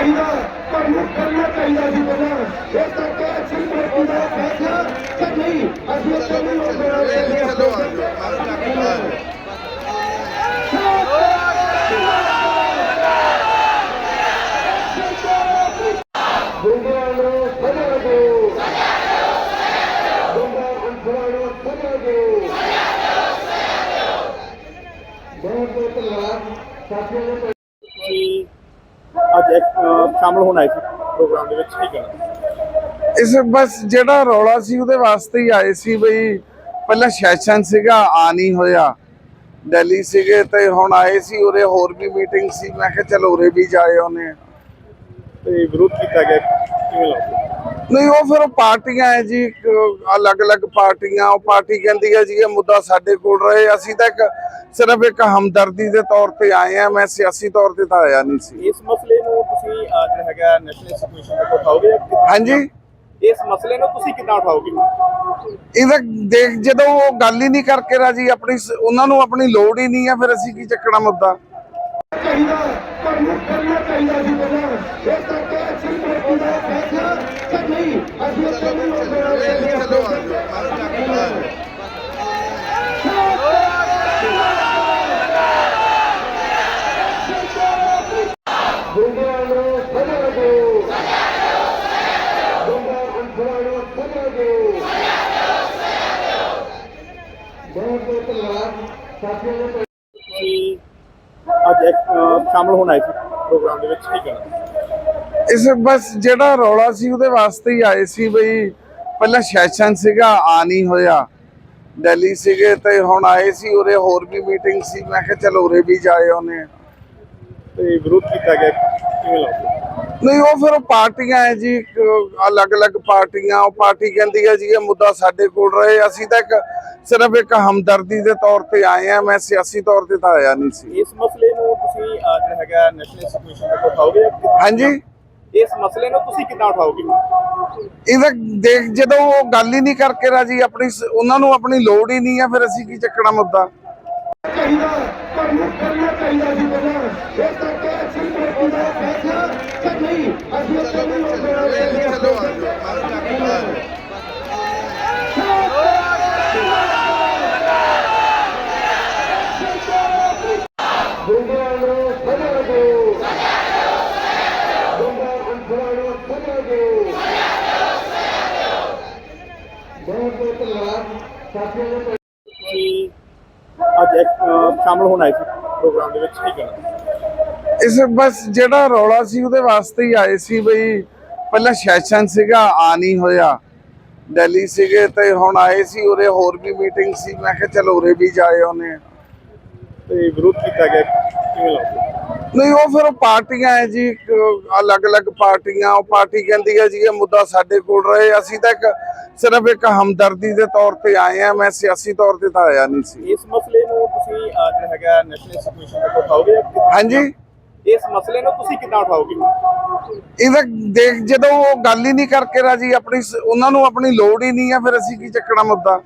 ਚਾਹੀਦਾ ਤੁਹਾਨੂੰ ਕਰਨਾ ਚਾਹੀਦਾ ਸੀ ਪਹਿਲਾਂ। ਇਹ ਤਾਂ ਕਿ ਅਸੀਂ ਪਾਰਟੀ ਦਾ ਫੈਸਲਾ ਕਿ ਨਹੀਂ ਅਸੀਂ ਇੱਥੇ ਨਹੀਂ ਹੋ ਦਿਓ ਬਹੁਤ ਬਹੁਤ ਧੰਨਵਾਦ। ਸਾਥੀਆਂ ਨੂੰ ਅੱਜ ਸ਼ਾਮਲ ਹੋਣਾ ਇਸ ਪ੍ਰੋਗਰਾਮ ਦੇ ਵਿੱਚ ਕੀ ਕਰਨਾ ਇਸ ਬਸ ਜਿਹੜਾ ਰੌਲਾ ਸੀ ਉਹਦੇ ਵਾਸਤੇ ਹੀ ਆਏ ਸੀ ਬਈ ਪਹਿਲਾਂ ਸੈਸ਼ਨ ਸੀਗਾ ਆ ਨਹੀਂ ਹੋਇਆ। ਦਿੱਲੀ ਸੀਗੇ ਤੇ ਹੁਣ ਆਏ ਸੀ ਉਰੇ ਹੋਰ ਵੀ ਮੀਟਿੰਗ ਸੀ ਮੈਂ ਕਿਹਾ ਚਲ ਉਰੇ ਵੀ ਜਾਏ ਉਹਨੇ। ਤੇ ਵਿਰੋਧ ਕੀਤਾ ਗਿਆ ਕਿਵੇਂ ਲੱਗਦਾ? ਨਹੀਂ ਉਹ ਫਿਰ ਪਾਰਟੀਆਂ ਹੈ ਜੀ ਅਲੱਗ-ਅਲੱਗ ਪਾਰਟੀਆਂ ਉਹ ਪਾਰਟੀ ਕਹਿੰਦੀ ਹੈ ਜੀ ਇਹ ਮੁੱਦਾ ਸਾਡੇ ਕੋਲ ਰਹੇ। ਅਸੀਂ ਤਾਂ ਇੱਕ ਸਿਰਫ ਇੱਕ ਹਮਦਰਦੀ ਦੇ ਤੌਰ ਤੇ ਆਏ ਆ ਮੈਂ ਸਿਆਸੀ ਤੌਰ ਤੇ ਤਾਂ ਆਇਆ ਨਹੀਂ ਸੀ। ਇਸ ਮਸਲੇ ਨੂੰ ਤੁਸੀਂ ਜਿਹੜਾ ਹੈਗਾ ਨੈਸ਼ਨਲ ਇੰਸਟੀਟਿਊਸ਼ਨ ਤੱਕ ਉਠਾਓਗੇ? ਹਾਂਜੀ। ਇਸ ਮਸਲੇ ਨੂੰ ਤੁਸੀਂ ਕਿੱਦਾਂ ਉਠਾਓਗੇ? ਇਹਦਾ ਦੇਖ ਜਦੋਂ ਉਹ ਗੱਲ ਹੀ ਨਹੀਂ ਕਰਕੇ ਰਾਜੀ ਆਪਣੀ ਉਹਨਾਂ ਨੂੰ ਆਪਣੀ ਲੋੜ ਹੀ ਨਹੀਂ ਹੈ ਫਿਰ ਅਸੀਂ ਕੀ ਚੱਕਣਾ ਮੁੱਦਾ? ਚਾਹੀਦਾ ਸੀ ਪਹਿਲਾਂ ਇਹ ਤਾਂ ਕਿ ਅਸੀਂ ਪਾਰਟੀ ਦਾ ਫੈਸਲਾ ਕਿ ਨਹੀਂ ਅਸੀਂ ਇੱਥੇ ਨਹੀਂ ਹੋ ਗੁੰਡਿਆਂ ਨੂੰ ਸਜ਼ਾ ਦਿਓ ਗੁੰਡਾ ਅੰਸਰਾਂ ਨੂੰ ਸਜ਼ਾ ਦਿਓ ਬਹੁਤ ਬਹੁਤ ਧੰਨਵਾਦ ਸਾਥੀਆਂ ਨੂੰ ਤੁਸੀਂ ਅੱਜ ਇੱਕ, ਅਹ, ਸ਼ਾਮਲ ਹੋਣਾ ਇਸ ਪ੍ਰੋਗਰਾਮ ਦੇ ਵਿੱਚ ਕੀ ਕਰਨਾ ਇਸ ਬਸ ਜਿਹੜਾ ਰੌਲਾ ਸੀ ਉਹਦੇ ਵਾਸਤੇ ਹੀ ਆਏ ਸੀ ਬਈ ਪਹਿਲਾਂ ਸੈਸ਼ਨ ਸੀਗਾ ਆ ਨਹੀਂ ਹੋਇਆ। ਦਿੱਲੀ ਸੀਗੇ ਤੇ ਹੁਣ ਆਏ ਸੀ ਉਰੇ ਹੋਰ ਵੀ ਮੀਟਿੰਗ ਸੀ। ਮੈਂ ਕਿਹਾ ਚਲ ਉਰੇ ਵੀ ਜਾਏ ਉਹਨੇ। ਤੇ ਵਿਰੋਧ ਕੀਤਾ ਗਿਆ ਕਿਵੇਂ ਲੱਗਦਾ? ਨਹੀਂ ਉਹ ਫਿਰ ਪਾਰਟੀਆਂ ਹੈ ਜੀ ਅਲੱਗ-ਅਲੱਗ ਪਾਰਟੀਆਂ ਉਹ ਪਾਰਟੀ ਕਹਿੰਦੀ ਹੈ ਜੀ ਇਹ ਮੁੱਦਾ ਸਾਡੇ ਕੋਲ ਰਹੇ। ਅਸੀਂ ਤਾਂ ਇੱਕ ਸਿਰਫ ਇੱਕ ਹਮਦਰਦੀ ਦੇ ਤੌਰ ਤੇ ਆਏ ਆ ਮੈਂ ਸਿਆਸੀ ਤੌਰ ਤੇ ਤਾਂ ਆਇਆ ਨਹੀਂ ਸੀ। ਇਸ ਮਸਲੇ ਨੂੰ ਤੁਸੀਂ ਜਿਹੜਾ ਹੈਗਾ ਨੈਸ਼ਨਲ ਇੰਸਟੀਟਿਊਸ਼ਨ ਤੱਕ ਉਠਾਓਗੇ ਜਾਂ? ਹਾਂਜੀ। ਇਸ ਮਸਲੇ ਨੂੰ ਤੁਸੀਂ ਕਿੱਦਾਂ ਉਠਾਓਗੇ? ਇਹਦਾ ਦੇਖ ਜਦੋਂ ਉਹ ਗੱਲ ਹੀ ਨਹੀਂ ਕਰਕੇ ਰਾਜੀ ਆਪਣੀ ਉਹਨਾਂ ਨੂੰ ਆਪਣੀ ਲੋੜ ਹੀ ਨਹੀਂ ਹੈ ਫਿਰ ਅਸੀਂ ਕੀ ਚੱਕਣਾ ਮੁੱਦਾ? ਚਾਹੀਦਾ ਤੁਹਾਨੂੰ ਕਰਨਾ ਚਾਹੀਦਾ ਸੀ ਪਹਿਲਾਂ ਇਹ ਤਾਂ ਕਿ ਅਸੀਂ ਪਾਰਟੀ ਦਾ ਫੈਸਲਾ ਕਿ ਨਹੀਂ ਅਸੀਂ ਇੱਥੇ ਨਹੀਂ ਹੋ ਗੁੰਡਿਆਂ ਨੂੰ ਸਜ਼ਾ ਦਿਓ ਗੁੰਡਾ ਅੰਸਰਾਂ ਨੂੰ ਸਜ਼ਾ ਦਿਓ ਬਹੁਤ ਬਹੁਤ ਧੰਨਵਾਦ। ਸਾਥੀਆਂ ਨੂੰ ਤੁਸੀਂ ਅੱਜ ਇੱਕ, ਅਹ, ਸ਼ਾਮਲ ਹੋਣਾ ਇਸ ਪ੍ਰੋਗਰਾਮ ਦੇ ਵਿੱਚ ਕੀ ਕਰਨਾ ਇਸ ਬਸ ਜਿਹੜਾ ਰੌਲਾ ਸੀ ਉਹਦੇ ਵਾਸਤੇ ਹੀ ਆਏ ਸੀ ਬਈ ਪਹਿਲਾਂ ਸੈਸ਼ਨ ਸੀਗਾ ਆ ਨਹੀਂ ਹੋਇਆ। ਦਿੱਲੀ ਸੀਗੇ ਤੇ ਹੁਣ ਆਏ ਸੀ ਉਰੇ ਹੋਰ ਵੀ ਮੀਟਿੰਗ ਸੀ। ਮੈਂ ਕਿਹਾ ਚਲ ਉਰੇ ਵੀ ਜਾਏ ਉਹਨੇ। ਤੇ ਵਿਰੋਧ ਕੀਤਾ ਗਿਆ ਕਿਵੇਂ ਲੱਗਦਾ? ਨਹੀਂ ਉਹ ਫਿਰ ਪਾਰਟੀਆਂ ਹੈ ਜੀ ਅਲੱਗ-ਅਲੱਗ ਪਾਰਟੀਆਂ ਉਹ ਪਾਰਟੀ ਕਹਿੰਦੀ ਹੈ ਜੀ ਇਹ ਮੁੱਦਾ ਸਾਡੇ ਕੋਲ ਰਹੇ। ਅਸੀਂ ਤਾਂ ਇੱਕ ਸਿਰਫ ਇੱਕ ਹਮਦਰਦੀ ਦੇ ਤੌਰ ਤੇ ਆਏ ਆ ਮੈਂ ਸਿਆਸੀ ਤੌਰ ਤੇ ਤਾਂ ਆਇਆ ਨਹੀਂ ਸੀ। ਇਸ ਮਸਲੇ ਨੂੰ ਤੁਸੀਂ ਜਿਹੜਾ ਹੈਗਾ ਨੈਸ਼ਨਲ ਇੰਸਟੀਟਿਊਸ਼ਨ ਤੱਕ ਉਠਾਓਗੇ? ਹਾਂਜੀ। ਇਸ ਮਸਲੇ ਨੂੰ ਤੁਸੀਂ ਕਿੱਦਾਂ ਉਠਾਓਗੇ? ਇਹਦਾ ਦੇਖ ਜਦੋਂ ਉਹ ਗੱਲ ਹੀ ਨਹੀਂ ਕਰਕੇ ਰਾਜੀ ਆਪਣੀ ਉਹਨਾਂ ਨੂੰ ਆਪਣੀ ਲੋੜ ਹੀ ਨਹੀਂ ਹੈ ਫਿਰ ਅਸੀਂ ਕੀ ਚੱਕਣਾ ਮੁੱਦਾ?